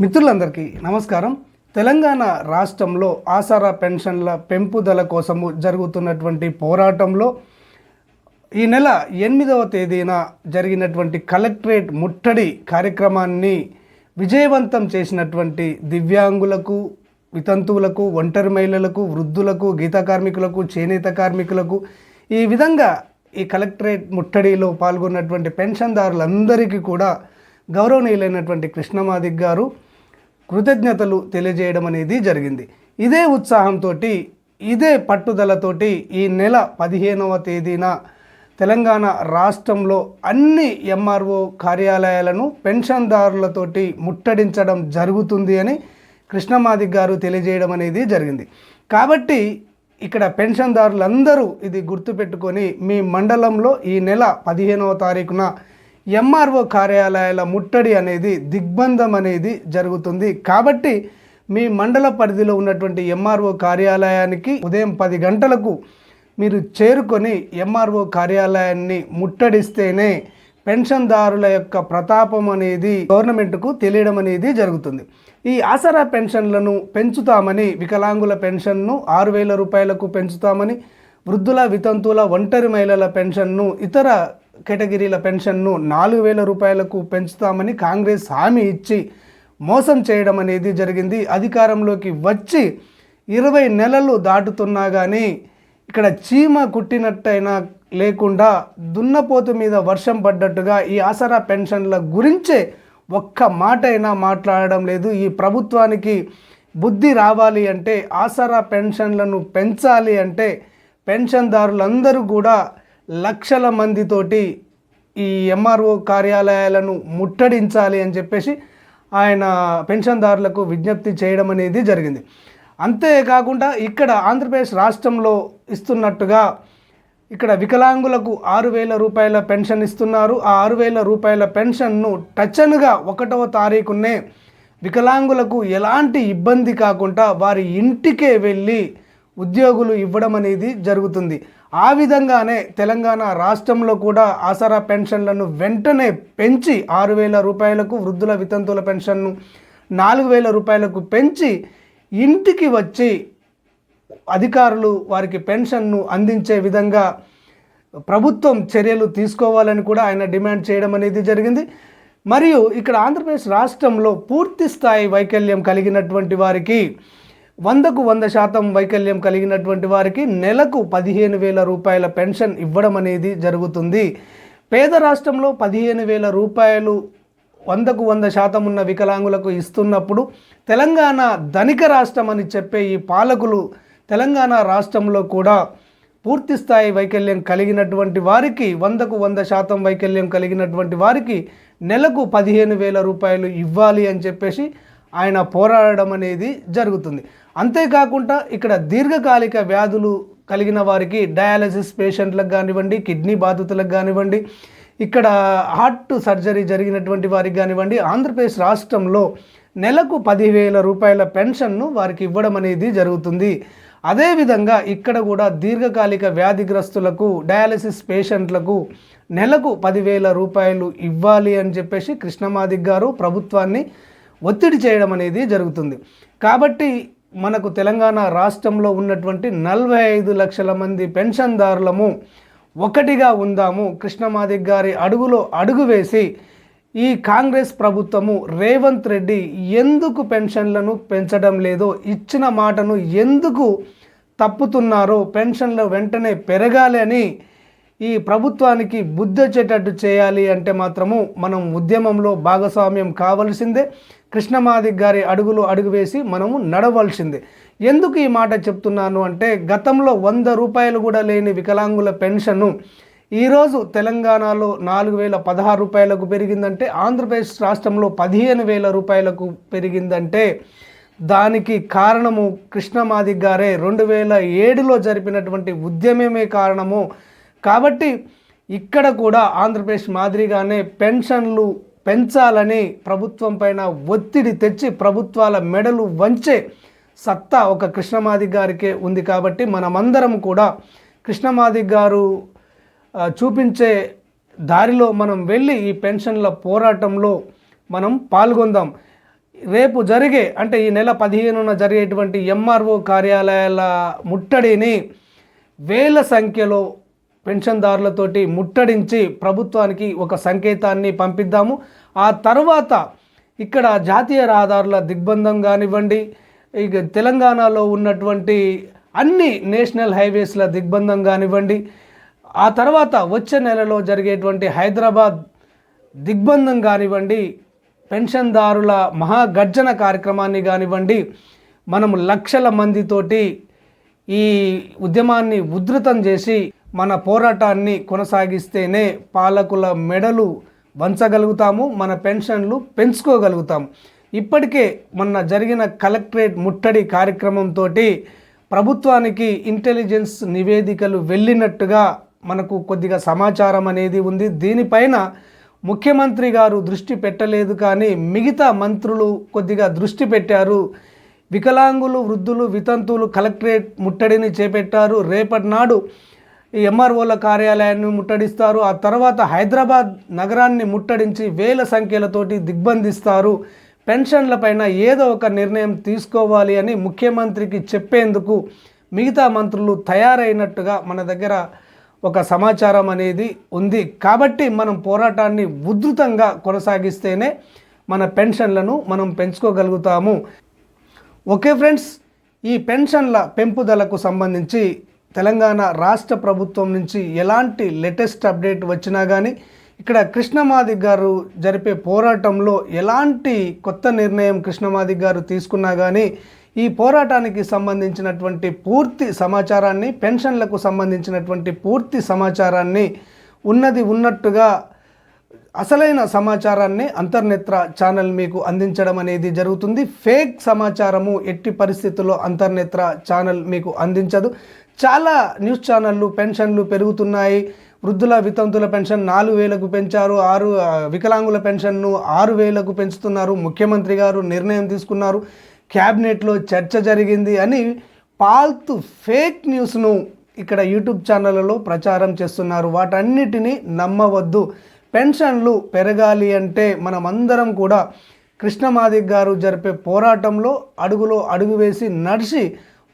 మిత్రులందరికీ నమస్కారం. తెలంగాణ రాష్ట్రంలో ఆసరా పెన్షన్ల పెంపుదల కోసము జరుగుతున్నటువంటి పోరాటంలో ఈ నెల ఎనిమిదవ తేదీన జరిగినటువంటి కలెక్టరేట్ ముట్టడి కార్యక్రమాన్ని విజయవంతం చేసినటువంటి దివ్యాంగులకు వితంతువులకు ఒంటరి మహిళలకు వృద్ధులకు గీత కార్మికులకు చేనేత కార్మికులకు ఈ విధంగా ఈ కలెక్టరేట్ ముట్టడిలో పాల్గొన్నటువంటి పెన్షన్దారులందరికీ కూడా గౌరవనీయులైనటువంటి కృష్ణమాదిక్ గారు కృతజ్ఞతలు తెలియజేయడం అనేది జరిగింది. ఇదే ఉత్సాహంతో ఇదే పట్టుదలతోటి ఈ నెల పదిహేనవ తేదీన తెలంగాణ రాష్ట్రంలో అన్ని ఎంఆర్ఓ కార్యాలయాలను పెన్షన్దారులతోటి ముట్టడించడం జరుగుతుంది అని కృష్ణమాదిక్ గారు తెలియజేయడం అనేది జరిగింది. కాబట్టి ఇక్కడ పెన్షన్దారులందరూ ఇది గుర్తుపెట్టుకొని మీ మండలంలో ఈ నెల పదిహేనవ తారీఖున ఎంఆర్ఓ కార్యాలయాల ముట్టడి అనేది దిగ్బంధం అనేది జరుగుతుంది. కాబట్టి మీ మండల పరిధిలో ఉన్నటువంటి ఎంఆర్ఓ కార్యాలయానికి ఉదయం పది గంటలకు మీరు చేరుకొని ఎంఆర్ఓ కార్యాలయాన్ని ముట్టడిస్తేనే పెన్షన్దారుల యొక్క ప్రతాపం అనేది గవర్నమెంట్కు తెలియడం అనేది జరుగుతుంది. ఈ ఆసరా పెన్షన్లను పెంచుతామని వికలాంగుల పెన్షన్ను ఆరు వేల రూపాయలకు పెంచుతామని వృద్ధుల వితంతువుల ఒంటరి మహిళల పెన్షన్ను ఇతర కేటగిరీల పెన్షన్ను నాలుగు వేల రూపాయలకు పెంచుతామని కాంగ్రెస్ హామీ ఇచ్చి మోసం చేయడం అనేది జరిగింది. అధికారంలోకి వచ్చి ఇరవై నెలలు దాటుతున్నా కానీ ఇక్కడ చీమ కుట్టినట్టయినా లేకుండా దున్నపోతు మీద వర్షం పడ్డట్టుగా ఈ ఆసరా పెన్షన్ల గురించే ఒక్క మాట అయినా మాట్లాడడం లేదు. ఈ ప్రభుత్వానికి బుద్ధి రావాలి అంటే ఆసరా పెన్షన్లను పెంచాలి అంటే పెన్షన్దారులందరూ కూడా లక్షల మందితోటి ఈ ఎంఆర్ఓ కార్యాలయాలను ముట్టడించాలి అని చెప్పేసి ఆయన పెన్షన్దారులకు విజ్ఞప్తి చేయడం అనేది జరిగింది. అంతేకాకుండా ఇక్కడ ఆంధ్రప్రదేశ్ రాష్ట్రంలో ఇస్తున్నట్టుగా ఇక్కడ వికలాంగులకు ఆరు వేల రూపాయల పెన్షన్ ఇస్తున్నారు. ఆ ఆరు వేల రూపాయల పెన్షన్ను టచన్గా ఒకటవ తారీఖునే వికలాంగులకు ఎలాంటి ఇబ్బంది కాకుండా వారి ఇంటికే వెళ్ళి ఉద్యోగులు ఇవ్వడం అనేది జరుగుతుంది. ఆ విధంగానే తెలంగాణ రాష్ట్రంలో కూడా ఆసరా పెన్షన్లను వెంటనే పెంచి ఆరు వేల రూపాయలకు వృద్ధుల వితంతువుల పెన్షన్ను నాలుగు వేల రూపాయలకు పెంచి ఇంటికి వచ్చి అధికారులు వారికి పెన్షన్ను అందించే విధంగా ప్రభుత్వం చర్యలు తీసుకోవాలని కూడా ఆయన డిమాండ్ చేయడం అనేది జరిగింది. మరియు ఇక్కడ ఆంధ్రప్రదేశ్ రాష్ట్రంలో పూర్తి స్థాయి వైకల్యం కలిగినటువంటి వారికి వందకు వంద శాతం వైకల్యం కలిగినటువంటి వారికి నెలకు పదిహేను వేల రూపాయల పెన్షన్ ఇవ్వడం అనేది జరుగుతుంది. పేద రాష్ట్రంలో పదిహేను వేల రూపాయలు వందకు వంద శాతం ఉన్న వికలాంగులకు ఇస్తున్నప్పుడు తెలంగాణ ధనిక రాష్ట్రం అని చెప్పే ఈ పాలకులు తెలంగాణ రాష్ట్రంలో కూడా పూర్తి స్థాయి వైకల్యం కలిగినటువంటి వారికి వందకు వంద శాతం వైకల్యం కలిగినటువంటి వారికి నెలకు పదిహేను వేల రూపాయలు ఇవ్వాలి అని చెప్పేసి ఆయన పోరాడడం అనేది జరుగుతుంది. అంతేకాకుండా ఇక్కడ దీర్ఘకాలిక వ్యాధులు కలిగిన వారికి డయాలసిస్ పేషెంట్లకు కానివ్వండి కిడ్నీ బాధితులకు కానివ్వండి ఇక్కడ హార్ట్ సర్జరీ జరిగినటువంటి వారికి కానివ్వండి ఆంధ్రప్రదేశ్ రాష్ట్రంలో నెలకు పదివేల రూపాయల పెన్షన్ను వారికి ఇవ్వడం అనేది జరుగుతుంది. అదేవిధంగా ఇక్కడ కూడా దీర్ఘకాలిక వ్యాధిగ్రస్తులకు డయాలసిస్ పేషెంట్లకు నెలకు పదివేల రూపాయలు ఇవ్వాలి అని చెప్పేసి కృష్ణమాదిక్ గారు ప్రభుత్వాన్ని ఒత్తిడి చేయడం అనేది జరుగుతుంది. కాబట్టి మనకు తెలంగాణ రాష్ట్రంలో ఉన్నటువంటి నలభై ఐదు లక్షల మంది పెన్షన్దారులము ఒకటిగా ఉందాము. కృష్ణమాదిక్ గారి అడుగులో అడుగు వేసి ఈ కాంగ్రెస్ ప్రభుత్వము రేవంత్ రెడ్డి ఎందుకు పెన్షన్లను పెంచడం లేదో ఇచ్చిన మాటను ఎందుకు తప్పుతున్నారో పెన్షన్లు వెంటనే పెరగాలి అని ఈ ప్రభుత్వానికి బుద్ధి వచ్చేటట్టు చేయాలి అంటే మాత్రము మనం ఉద్యమంలో భాగస్వామ్యం కావలసిందే. కృష్ణమాదిక్ గారి అడుగులు అడుగు వేసి మనము నడవలసిందే. ఎందుకు ఈ మాట చెప్తున్నాను అంటే గతంలో వంద రూపాయలు కూడా లేని వికలాంగుల పెన్షన్ను ఈరోజు తెలంగాణలో నాలుగు వేల పదహారు రూపాయలకు పెరిగిందంటే ఆంధ్రప్రదేశ్ రాష్ట్రంలో పదిహేను వేల రూపాయలకు పెరిగిందంటే దానికి కారణము కృష్ణమాదిక్ గారే. రెండు వేల ఏడులో జరిపినటువంటి ఉద్యమమే కారణము. కాబట్టి ఇక్కడ కూడా ఆంధ్రప్రదేశ్ మాదిరిగానే పెన్షన్లు పెంచాలని ప్రభుత్వం పైన ఒత్తిడి తెచ్చి ప్రభుత్వాల మెడలు వంచే సత్తా ఒక కృష్ణమాది గారికే ఉంది కాబట్టి మనమందరం కూడా కృష్ణమాది గారు చూపించే దారిలో మనం వెళ్ళి ఈ పెన్షన్ల పోరాటంలో మనం పాల్గొందాం. రేపు జరిగే అంటే ఈ నెల పదిహేనున జరిగేటువంటి ఎంఆర్ఓ కార్యాలయాల ముట్టడిని వేల సంఖ్యలో పెన్షన్దారులతోటి ముట్టడించి ప్రభుత్వానికి ఒక సంకేతాన్ని పంపిద్దాము. ఆ తర్వాత ఇక్కడ జాతీయ రహదారుల దిగ్బంధం కానివ్వండి ఇక తెలంగాణలో ఉన్నటువంటి అన్ని నేషనల్ హైవేస్ల దిగ్బంధం కానివ్వండి ఆ తర్వాత వచ్చే నెలలో జరిగేటువంటి హైదరాబాద్ దిగ్బంధం కానివ్వండి పెన్షన్దారుల మహాగర్జన కార్యక్రమాన్ని కానివ్వండి మనం లక్షల మందితోటి ఈ ఉద్యమాన్ని ఉధృతం చేసి మన పోరాటాన్ని కొనసాగిస్తేనే పాలకుల మెడలు వంచగలుగుతాము మన పెన్షన్లు పెంచుకోగలుగుతాం. ఇప్పటికే మొన్న జరిగిన కలెక్టరేట్ ముట్టడి కార్యక్రమంతో ప్రభుత్వానికి ఇంటెలిజెన్స్ నివేదికలు వెళ్ళినట్టుగా మనకు కొద్దిగా సమాచారం అనేది ఉంది. దీనిపైన ముఖ్యమంత్రి గారు దృష్టి పెట్టలేదు కానీ మిగతా మంత్రులు కొద్దిగా దృష్టి పెట్టారు. వికలాంగులు వృద్ధులు వితంతువులు కలెక్టరేట్ ముట్టడిని చేపట్టారు. రేపటి నాడు ఈ ఎంఆర్ఓల కార్యాలయాన్ని ముట్టడిస్తారు. ఆ తర్వాత హైదరాబాద్ నగరాన్ని ముట్టడించి వేల సంఖ్యలతోటి దిగ్బంధిస్తారు. పెన్షన్లపైన ఏదో ఒక నిర్ణయం తీసుకోవాలి అని ముఖ్యమంత్రికి చెప్పేందుకు మిగతా మంత్రులు తయారైనట్టుగా మన దగ్గర ఒక సమాచారం అనేది ఉంది. కాబట్టి మనం పోరాటాన్ని ఉధృతంగా కొనసాగిస్తేనే మన పెన్షన్లను మనం పెంచుకోగలుగుతాము. ఓకే ఫ్రెండ్స్ ఈ పెన్షన్ల పెంపుదలకు సంబంధించి తెలంగాణ రాష్ట్ర ప్రభుత్వం నుంచి ఎలాంటి లేటెస్ట్ అప్డేట్ వచ్చినా కానీ ఇక్కడ కృష్ణమాది గారు జరిపే పోరాటంలో ఎలాంటి కొత్త నిర్ణయం కృష్ణమాది గారు తీసుకున్నా కానీ ఈ పోరాటానికి సంబంధించినటువంటి పూర్తి సమాచారాన్ని పెన్షన్లకు సంబంధించినటువంటి పూర్తి సమాచారాన్ని ఉన్నది ఉన్నట్టుగా అసలైన సమాచారాన్ని అంతర్నేత్ర ఛానల్ మీకు అందించడం అనేది జరుగుతుంది. ఫేక్ సమాచారము ఎట్టి పరిస్థితుల్లో అంతర్నేత్ర ఛానల్ మీకు అందించదు. చాలా న్యూస్ ఛానళ్ళు పెన్షన్లు పెరుగుతున్నాయి. వృద్ధుల వితంతుల పెన్షన్ నాలుగు వేలకు పెంచారు. ఆరు వికలాంగుల పెన్షన్ను ఆరు వేలకు పెంచుతున్నారు. ముఖ్యమంత్రి గారు నిర్ణయం తీసుకున్నారు. క్యాబినెట్లో చర్చ జరిగింది అని పాల్తు ఫేక్ న్యూస్ను ఇక్కడ యూట్యూబ్ ఛానళ్ళలో ప్రచారం చేస్తున్నారు. వాటన్నిటినీ నమ్మవద్దు. పెన్షన్లు పెరగాలి అంటే మనమందరం కూడా కృష్ణమాదిక్ గారు జరిపే పోరాటంలో అడుగులో అడుగు వేసి నడిచి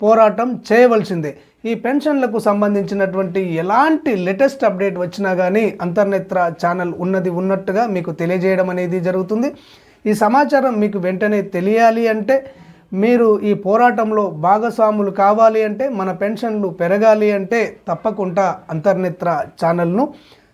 పోరాటం చేయవలసిందే. ఈ పెన్షన్లకు సంబంధించినటువంటి ఎలాంటి లేటెస్ట్ అప్డేట్ వచ్చినా కానీ అంతర్నేత్ర ఛానల్ ఉన్నది ఉన్నట్టుగా మీకు తెలియజేయడం అనేది జరుగుతుంది. ఈ సమాచారం మీకు వెంటనే తెలియాలి అంటే మీరు ఈ పోరాటంలో భాగస్వాములు కావాలి అంటే మన పెన్షన్లు పెరగాలి అంటే తప్పకుండా అంతర్నేత్ర ఛానల్ను